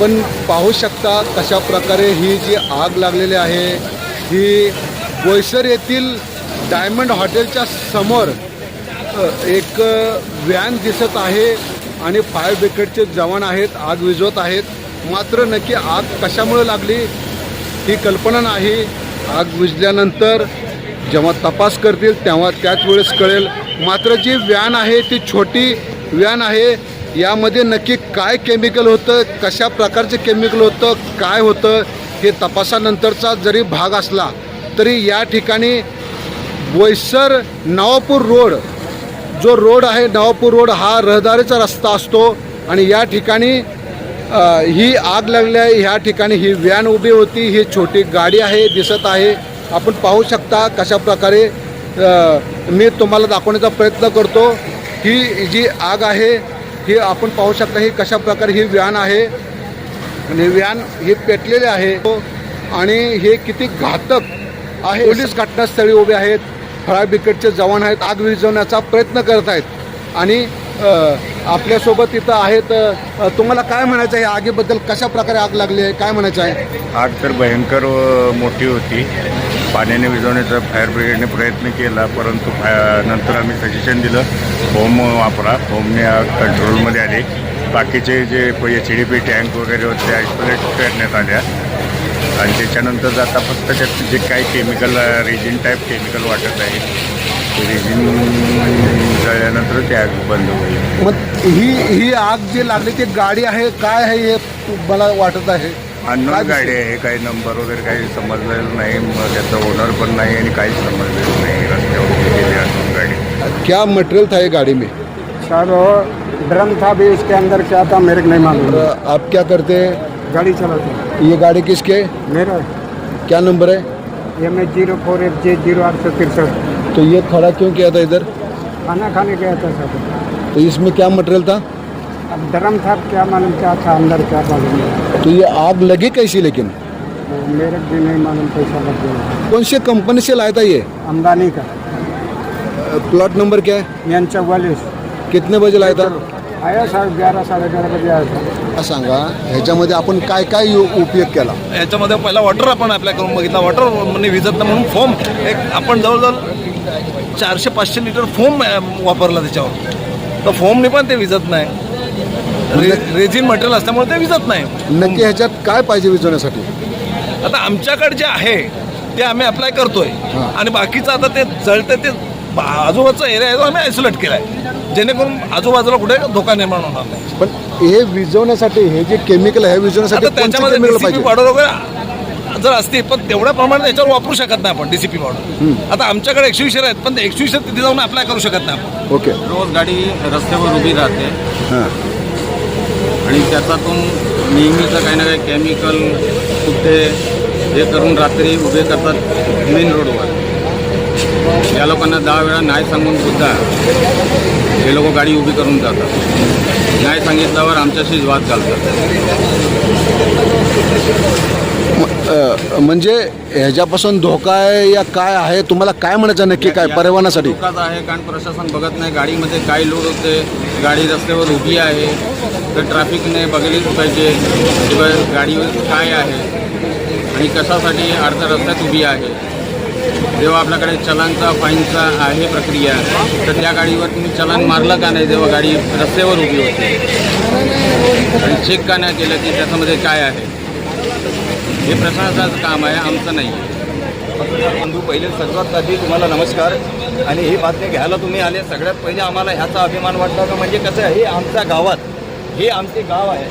आपण पाहू शकता कशा प्रकारे ही जी आग लागलेली आहे ही बोईसर येथील डायमंड हॉटेलच्या समोर एक व्हॅन दिसत आहे आणि फायर ब्रिगेडचे जवान आहेत आग विझवत आहेत. मात्र नक्की आग कशामुळे लागली ही कल्पना नाही. आग विजल्यानंतर जेव्हा तपास करतील तेव्हा त्याच वेळेस कळेल. मात्र जी व्हॅन आहे ती छोटी व्हॅन आहे यामध्ये नक्की काय केमिकल होतं कशा प्रकारचे केमिकल होतं काय होतं हे तपासानंतरचा जरी भाग असला तरी या ठिकाणी बोईसर नवापूर रोड जो रोड आहे नवापूर रोड हा रहदारीचा रस्ता असतो आणि या ठिकाणी ही आग लागली आहे ह्या ठिकाणी ही व्हॅन उभी होती ही छोटी गाडी आहे दिसत आहे. आपण पाहू शकता कशा प्रकारे मी तुम्हाला दाखवण्याचा प्रयत्न करतो. ही जी आग आहे हे आपण पाहू शकता हे कशा प्रकारे ही व्यान आहे. आणि व्यान हे पेटलेली आहे. आणि हे किती घातक आहे. पोलीस घटनास्थळी उभे आहेत. फळा ब्रिगेडचे जवान आहेत. आग विझवण्याचा प्रयत्न करत आहेत. आणि आपल्यासोबत इथं आहेत तुम्हाला काय म्हणायचं आहे? आगीबद्दल कशा प्रकारे आग लागली आहे? काय म्हणायचं आहे? आग तर भयंकर मोठी होती. पाण्याने विझवण्याचा फायर ब्रिगेडने प्रयत्न केला परंतु नंतर आम्ही सजेशन दिलं होम वापरा होमने कंट्रोलमध्ये आली. बाकीचे जे एच डी पी टँक वगैरे होते ते आयसोलेट करण्यात आल्या. आणि त्याच्यानंतर जाता फक्त त्यात जे काही केमिकल रेजिन टाईप केमिकल वाटत आहे ते रेजिन जळल्यानंतर ते आग बंद होईल. मग ही ही आग जी लागली ती गाडी आहे काय आहे हे मला वाटत आहे? अननोन गाडी आहे काही नंबर वगैरे काही समजलेलं नाही मग त्याचा ओनर पण नाही आणि काहीच समजलेलं नाही रस्त्यावर उभी केली असून गाडी. क्या मटेरियल था ये गाड़ी में? सर वो ड्रम था भी उसके अंदर क्या था मेरे को नहीं मालूम। और आप क्या करते हैं? गाड़ी चलाते हैं। ये गाड़ी किसके मेरा। क्या नंबर है? ये मैं zero four F J zero आठ सौ तिरसठ। तो ये खड़ा क्यों किया था इधर? खाना खाने गया था सर। तो इसमें क्या मटेरियल था? अब ड्रम था क्या मालूम क्या था अंदर क्या मालूम नहीं। तो ये आग लगी कैसी लेकिन? मेरे भी नहीं मालूम पैसा लग गया। कौन सी कंपनी से लाया था ये? अंबानी का। प्लॉट नंबर क्या है? एन चौवालीस। कितने बजे लाया था? आया सर ग्यारह साढ़े ग्यारह बजे आया था। सांगा ह्याच्यामध्ये आपण काय काय उ- उपयोग केला? याच्यामध्ये पहिला वॉटर आपण अप्लाय करून बघितला. वॉटर म्हणजे विजत नाही म्हणून फोम एक आपण जवळजवळ चारशे पाचशे लिटर फोम वापरला त्याच्यावर. तर फोमने पण ते विजत नाही. रे रेझिन मटेरियल असल्यामुळे ते विजत नाही. नक्की ह्याच्यात काय पाहिजे विजवण्यासाठी? आता आमच्याकडे जे आहे ते आम्ही अप्लाय करतोय. हां. आणि बाकीचं आता ते जळतं ते बा- आजूबाजूचा एरिया आहे तो आम्ही आयसोलेट केलाय. जेणेकरून आजूबाजूला कुठे धोका निर्माण होणार नाही. पण हे विजवण्यासाठी हे जे केमिकल आहे विजवण्यासाठी आता कोणतं त्याच्यामध्ये केमिकल डीसीपी पाहिजे? पावडर वगैरे जर असते पण तेवढ्या प्रमाणात त्याच्यावर वापरू शकत नाही आपण डीसीपी पावडर आता आमच्याकडे एकशे आहेत पण ते एकशे तिथे जाऊन अप्लाय करू शकत नाही आपण. ओके. रोज गाडी रस्त्यावर उभी राहते. हां. आणि त्याच्यातून नेहमीचं काही ना काही केमिकल कुठे हे करून रात्री उभे करतात मेन रोडवर या लोकांना दहा वेळा नाही सांगून सुद्धा हे लोक गाडी उभी करून जातात. नाही सांगितल्यावर आमच्याशीच वाद घालतात. म्हणजे ह्याच्यापासून धोका आहे या काय आहे? तुम्हाला काय म्हणायचं नक्की? काय परिवहनासाठी धोकाच आहे. कारण प्रशासन बघत नाही. गाडीमध्ये काय लोड होते? गाडी रस्त्यावर उभी आहे. तर ट्रॅफिकने बघितलीच पाहिजे. किंवा गाडीवर काय आहे? आणि कशासाठी अर्ध्या रस्त्यात उभी आहे? जेव्हा आपल्याकडे चलानचा फाईनचा आहे प्रक्रिया तर त्या गाडीवर तुम्ही चलान मारलं का नाही जेव्हा गाडी रस्त्यावर उभी होते? आणि चेक का नाही केलं की त्याच्यामध्ये काय आहे? हे प्रशासनाचं काम आहे आमचं नाही. बंधू पहिले सर्वात आधी तुम्हाला नमस्कार. आणि ही बातमी घ्यायला तुम्ही आले सगळ्यात पहिले आम्हाला ह्याचा अभिमान वाटला का म्हणजे कसं आहे हे आमच्या गावात हे आमचे गाव आहे.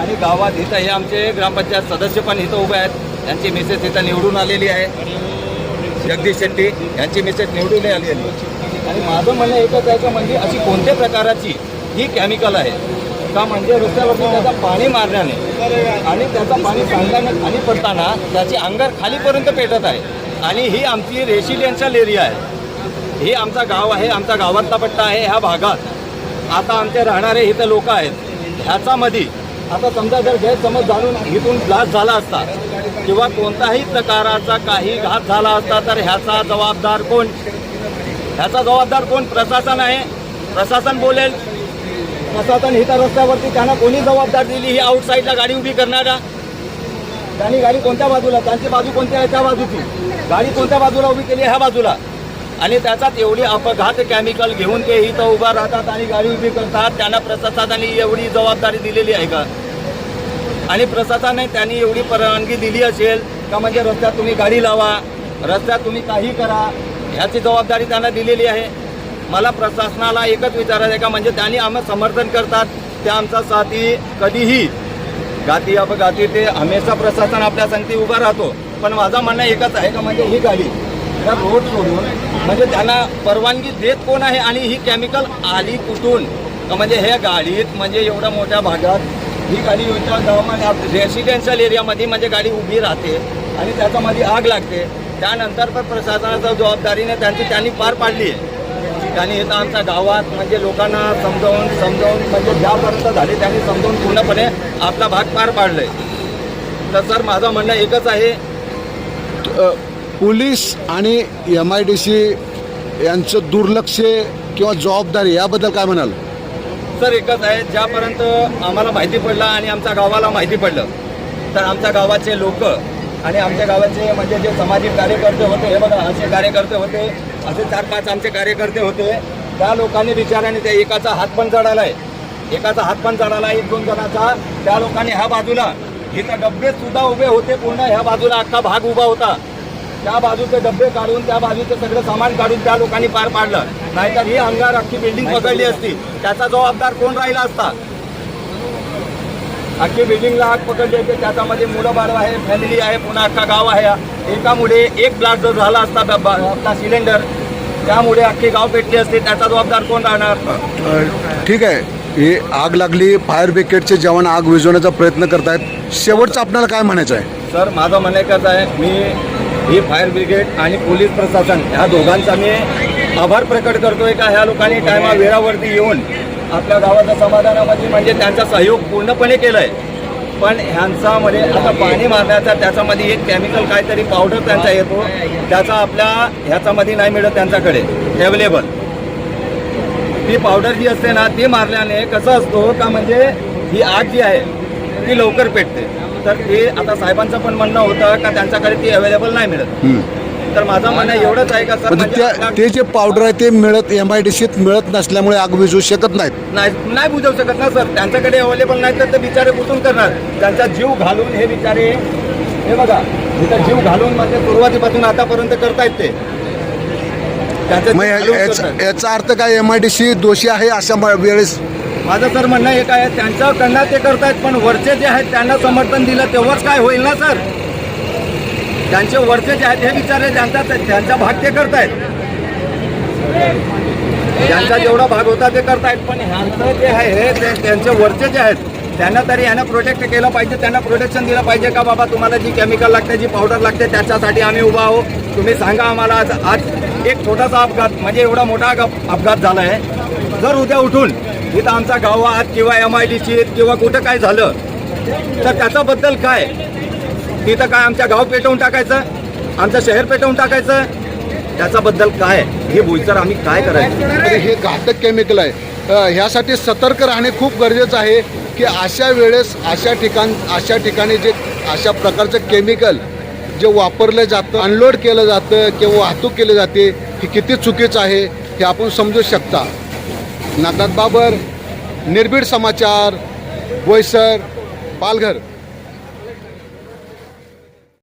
आणि गावात इथं हे आमचे ग्रामपंचायत सदस्य पण इथं उभे आहेत. यांची मिसेस इथं निवडून आलेली आहे. जगदीश शेट्टी यांची मिसेस निवडून आलेली आहे. आणि माझं म्हणणं एकच आहे का म्हणजे अशी कोणत्या प्रकाराची ही केमिकल आहे? का म्हणजे रस्त्यावरती त्याचा पाणी मारण्याने. आणि त्याचं पाणी सांडल्याने खाली पडताना त्याची अंगार खालीपर्यंत पेटत आहे. आणि ही आमची रेसिडेन्शियल एरिया आहे. ही आमचा गाव आहे आमचा गावातला पट्टा आहे ह्या भागात. आता आमचे राहणारे इथं लोक आहेत. ह्याच्यामध्ये आता समजा जर गैरसमज जाणून इथून ब्लास्ट झाला असता किंवा कोणताही प्रकाराचा काही घात झाला असता तर ह्याचा जबाबदार कोण? ह्याचा जबाबदार कोण? प्रशासन आहे. प्रशासन बोलेल. प्रशासन हिता रस्त्यावरती त्यांना कोणी जबाबदार दिली ही आउटसाईडला गाडी उभी करणारा? त्यांनी गाडी कोणत्या बाजूला? त्यांची बाजू कोणत्या आहे? त्या बाजूची. गाडी कोणत्या बाजूला उभी केली ह्या बाजूला. आणि त्याच्यात एवढी अपघात केमिकल घेऊन ते इथं उभा राहतात आणि गाडी उभी करतात. त्यांना प्रशासनाने एवढी जबाबदारी दिलेली आहे का? आणि प्रशासनाने त्यांनी एवढी परवानगी दिली असेल का म्हणजे रस्त्यात तुम्ही गाडी लावा रस्त्यात तुम्ही काही करा ह्याची जबाबदारी त्यांना दिलेली आहे. मला प्रशासनाला एकच विचारायचं आहे का म्हणजे त्यांनी आम्ही समर्थन करतात ते आमचा साथी कधीही गाती अपघाती ते हमेशा प्रशासन आपल्या संगती उभा राहतो. पण माझं म्हणणं एकच आहे का म्हणजे ही गाडी त्या रोड सोडून म्हणजे त्यांना परवानगी देत कोण आहे आणि ही केमिकल आली कुठून? का म्हणजे ह्या गाडीत म्हणजे एवढ्या मोठ्या भागात ही गाडी एवढ्या गावामध्ये रेसिडेन्शियल एरियामध्ये म्हणजे गाडी उभी राहते आणि त्याच्यामध्ये आग लागते. त्यानंतर पण प्रशासनाच्या जबाबदारीने त्यांची त्यांनी पार पाडली. आहे त्यांनी इथं आमच्या गावात. म्हणजे लोकांना समजावून समजावून म्हणजे ज्यापर्यंत झाले त्यांनी समजावून पूर्णपणे आपला भाग पार पाडलाय. तर सर माझं म्हणणं एकच आहे. पोलीस आणि एम आय डी सी यांचं दुर्लक्ष किंवा जबाबदारी याबद्दल काय म्हणाल? सर एकच आहे. ज्यापर्यंत आम्हाला माहिती पडलं आणि आमच्या गावाला माहिती पडलं तर आमच्या गावाचे लोक आणि आमच्या गावाचे म्हणजे जे सामाजिक कार्यकर्ते होते हे बघा असे कार्यकर्ते होते असे चार पाच आमचे कार्यकर्ते होते. त्या लोकांनी विचाराने त्या एकाचा हात पण चढालाय. एकाचा हात पण चढाला एक दोन जणाचा. त्या लोकांनी ह्या बाजूला इथं डबे सुद्धा उभे होते पूर्ण ह्या बाजूला अख्खा भाग उभा होता. त्या बाजूचे डबे काढून त्या बाजूचं सगळं सामान काढून त्या लोकांनी पार पाडलं. नाहीतर ही अंगार अख्खी बिल्डिंग पकडली असती. त्याचा जबाबदार कोण राहिला असता? अख्खी बिल्डिंगला आग पकडली असते त्याच्यामध्ये मुलं बाळ आहे फॅमिली आहे पुन्हा अख्खा गाव आहे एकामुळे एक ब्लास्ट जर झाला असता आपला सिलेंडर त्यामुळे अख्खी गाव पेटली असते त्याचा जबाबदार कोण राहणार? ठीक आहे. ही आग लागली फायर ब्रिगेडचे जवान आग विझवण्याचा प्रयत्न करतायत. शेवटचं आपल्याला काय म्हणायचं आहे? सर माझं म्हणणं एकच आहे मी ही फायर ब्रिगेड आणि पोलीस प्रशासन ह्या दोघांचा मी आभार प्रकट करतोय का? ह्या लोकांनी टायमा वेळावरती येऊन आपल्या गावाच्या समाधानामध्ये म्हणजे त्यांचा सहयोग पूर्णपणे केला आहे पण ह्यांचामध्ये आता पाणी मारण्याचा त्याच्यामध्ये एक केमिकल काहीतरी पावडर त्यांचा येतो. त्याचा आपल्या ह्याच्यामध्ये नाही मिळत त्यांच्याकडे. अवेलेबल ती पावडर जी असते ना ती मारल्याने कसं असतो का म्हणजे ही आग जी आहे ती लवकर पेटते. तर ते आता साहेबांचं पण म्हणणं होतं का त्यांच्याकडे ती अवेलेबल नाही मिळत. तर माझं म्हणणं एवढंच आहे का सर म्हणजे म्हणजे त्या ते जे पावडर आहे ते मिळत एम आय डी सीत मिळत नसल्यामुळे आग विझवू शकत नाहीत. नाही नाही बुजवू शकत ना सर. त्यांच्याकडे अवेलेबल नाही तर ते बिचारे कुठून करणार. त्यांचा जीव घालून हे बिचारे हे बघा इथं जीव घालून म्हणजे सुरुवातीपासून आतापर्यंत करतायत ते. त्यांचा मग जीव या- घालून याचा करतायत. याचा अर्थ काय? एम आय डी सी दोषी आहे अशा म- वेळेस? माझं सर म्हणणं एक आहे त्यांच्याकडनं ते करतायत पण वरचे जे आहेत त्यांना समर्थन दिलं तेव्हाच काय होईल ना सर? त्यांचे वरचे जे आहेत हे विचारले त्यांचा त्यांचा भाग ते करतायत. त्यांचा जेवढा भाग होता ते करतायत. पण ह्यांचं जे आहे ते त्यांचे वरचे जे आहेत त्यांना तरी ह्यांना प्रोटेक्ट केलं पाहिजे त्यांना प्रोटेक्शन दिलं पाहिजे का बाबा तुम्हाला जी केमिकल लागते जी पावडर लागते त्याच्यासाठी आम्ही उभा आहो तुम्ही सांगा आम्हाला आज आज एक छोटासा अपघात म्हणजे एवढा मोठा अपघात झाला आहे जर उद्या उठून इथं आमचा गावात किंवा एम आय डी सीत किंवा कुठं काय झालं तर त्याच्याबद्दल काय? तिथं काय आमच्या गाव पेटवून टाकायचं? आमचं शहर पेटवून टाकायचं? त्याच्याबद्दल काय? हे बोईसर आम्ही काय करायचं? हे घातक केमिकल आहे. ह्यासाठी सतर्क राहणे खूप गरजेचं आहे की अशा वेळेस अशा ठिकाण अशा ठिकाणी जे अशा प्रकारचं केमिकल जे वापरलं जातं अनलोड केलं जातं किंवा वाहतूक केली जाते हे किती चुकीचं आहे हे आपण समजू शकता. नागनाथ बाबर निर्भीड समाचार बोईसर पालघर.